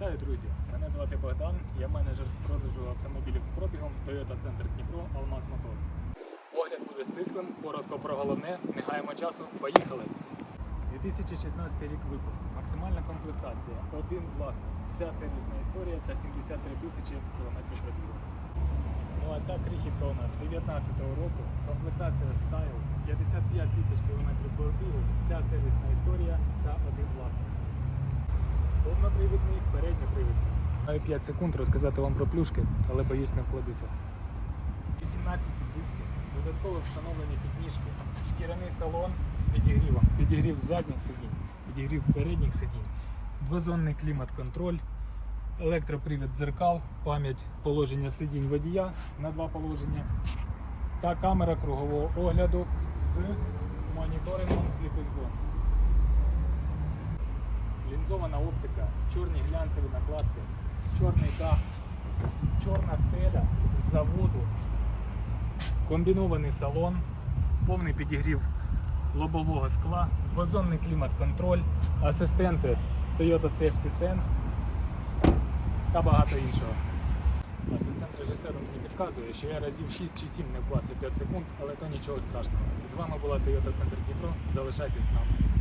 Вітаю, друзі! Мене звати Богдан, я менеджер з продажу автомобілів з пробігом в Toyota Центр Дніпро Алмаз Мотор. Огляд буде стислим, коротко про головне, не гаємо часу, поїхали! 2016 рік випуску. Максимальна комплектація, один власник, вся сервісна історія та 73 тисячі кілометрів пробігу. Ну а ця крихітка у нас 19-го року, комплектація Style, 55 тисяч кілометрів пробігу, вся сервісна історія. Повнопривідний, передньопривідний. Маю 5 секунд розказати вам про плюшки, але боюсь не вкладеться. 18 диски, додатково встановлені підніжки, шкіряний салон з підігрівом, підігрів задніх сидінь, підігрів передніх сидінь, двозонний клімат-контроль, електропривід дзеркал, пам'ять положення сидінь водія на два положення та камера кругового огляду з моніторингом сліпих зон. Лінзована оптика, чорні глянцеві накладки, чорний дах, чорна стеля з заводу, комбінований салон, повний підігрів лобового скла, двозонний клімат-контроль, асистенти Toyota Safety Sense та багато іншого. Асистент режисеру мені підказує, що я разів 6 чи 7 не вклався 5 секунд, але то нічого страшного. З вами була Toyota Центр Дніпро. Залишайтесь з нами.